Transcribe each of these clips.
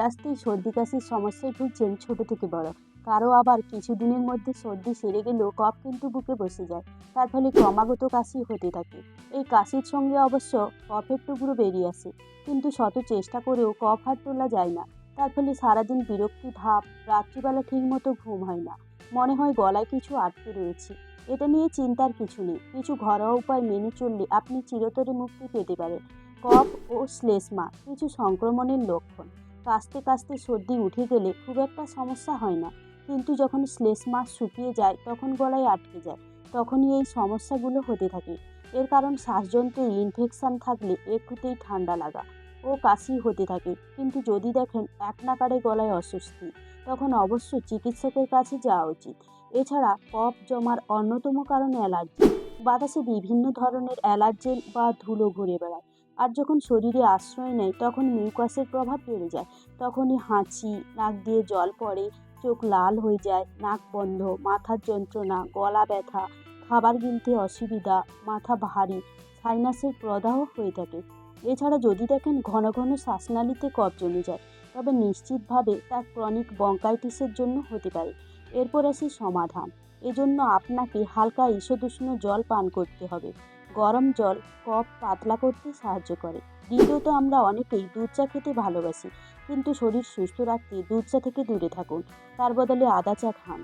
আসতেই সর্দি কাশির সমস্যায় ভুগছেন ছোট থেকে বড়। কারও আবার কিছুদিনের মধ্যে সর্দি সেরে গেলেও কফ কিন্তু বুকে বসে যায়। তার ফলে ক্রমাগত কাশি হতে থাকে। এই কাশির সঙ্গে অবশ্য কফের টুকরো বেরিয়ে আসে। কিন্তু শত চেষ্টা করেও কফ আর তোলা যায় না। তার ফলে সারাদিন বিরক্তি ভাব, রাত্রিবেলা ঠিকমতো ঘুম হয় না। মনে হয় গলায় কিছু আটকে রয়েছে। এটা নিয়ে চিন্তার কিছু নেই। কিছু ঘরোয়া উপায় মেনে চললে আপনি চিরতরে মুক্তি পেতে পারেন। কফ ও শ্লেষ্মা, কিছু সংক্রমণের লক্ষণ। কাশতে কাশতে সর্দি উঠে গেলে খুব একটা সমস্যা হয় না। কিন্তু যখন শ্লেষ্মা শুকিয়ে যায়, তখন গলায় আটকে যায়। তখনই এই সমস্যাগুলো হতে থাকে। এর কারণ শ্বাসযন্ত্রে ইনফেকশান থাকলে একটুতেই ঠান্ডা লাগা ও কাশি হতে থাকে। কিন্তু যদি দেখেন এক নাকারে গলায় অস্বস্তি, তখন অবশ্যই চিকিৎসকের কাছে যাওয়া উচিত। এছাড়া কফ জমার অন্যতম কারণ অ্যালার্জি। বাতাসে বিভিন্ন ধরনের অ্যালার্জেন বা ধুলো ঘুরে বেড়ায়। আর যখন শরীরে আশ্রয় নেয়, তখন মিউকাসের প্রভাব বেড়ে যায়। তখনই হাঁচি, নাক দিয়ে জল পড়ে, চোখ লাল হয়ে যায়, নাক বন্ধ, মাথার যন্ত্রণা, গলা ব্যথা, খাবার গিলতে অসুবিধা, মাথা ভারী সাইনাসের প্রদাহ হয়ে থাকে। এছাড়া যদি দেখেন, ঘন ঘন শ্বাসনালীতে কফ জমে যায়, তবে নিশ্চিতভাবে তা ক্রনিক বঙ্কাইটিসের জন্য হতে পারে। এরপর আসি সমাধান। এজন্য আপনাকে হালকা ঈষদুষ্ণ জল পান করতে হবে। গরম জল, কফ পাতলা করতে সাহায্য করে। দ্বিতীয়ত আমরা অনেকেই দুধ চা খেতে ভালোবাসি, কিন্তু শরীর সুস্থ রাখতে দুধ চা থেকে দূরে থাকুন। তার বদলে আদা চা খান,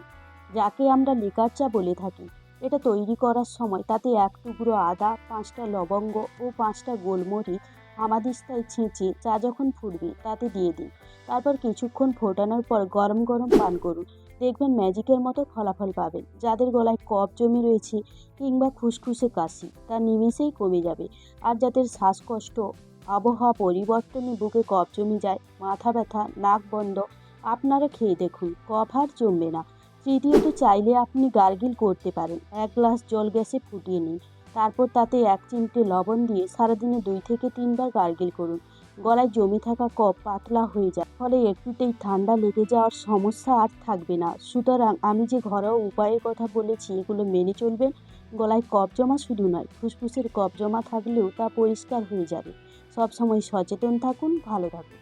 যাকে আমরা লিকার চা বলে থাকি। এটা তৈরি করার সময় তাতে এক টুকরো আদা, পাঁচটা লবঙ্গ ও পাঁচটা গোলমরিচ হামাদিস্তায় ছেঁচে, চা যখন ফুটবে, তাতে দিয়ে দিন। তারপর কিছুক্ষণ ফোটানোর পর গরম গরম পান করুন। দেখবেন ম্যাজিকের মতো ফলাফল পাবেন। যাদের গলায় কফ জমে রয়েছে কিংবা খুসখুসে কাশি তা নিমেষেই কমে যাবে। আর যাদের শ্বাসকষ্ট, আবহাওয়া পরিবর্তনে বুকে কফ জমে যায়, মাথা ব্যথা, নাক বন্ধ, আপনারা খেয়ে দেখুন, কফ আর জমবে না। তৃতীয়ত, চাইলে আপনি গার্গিল করতে পারেন। এক গ্লাস জল গ্যাসে ফুটিয়ে নিন। তারপর তাতে এক চিমটে লবণ দিয়ে সারাদিনে দুই থেকে তিনবার গার্গিল করুন। গলায় জমে থাকা কফ পাতলা হয়ে যায়, ফলে একটুতেই ঠান্ডা লেগে যাওয়ার সমস্যা আর থাকবে না। সুতরাং আমি যে ঘরোয়া উপায়ের কথা বলেছি, এগুলো মেনে চলবেন। গলায় কফ জমা শুধু নয়, ফুসফুসের কফ জমা থাকলেও তা পরিষ্কার হয়ে যাবে। সবসময় সচেতন থাকুন, ভালো থাকুন।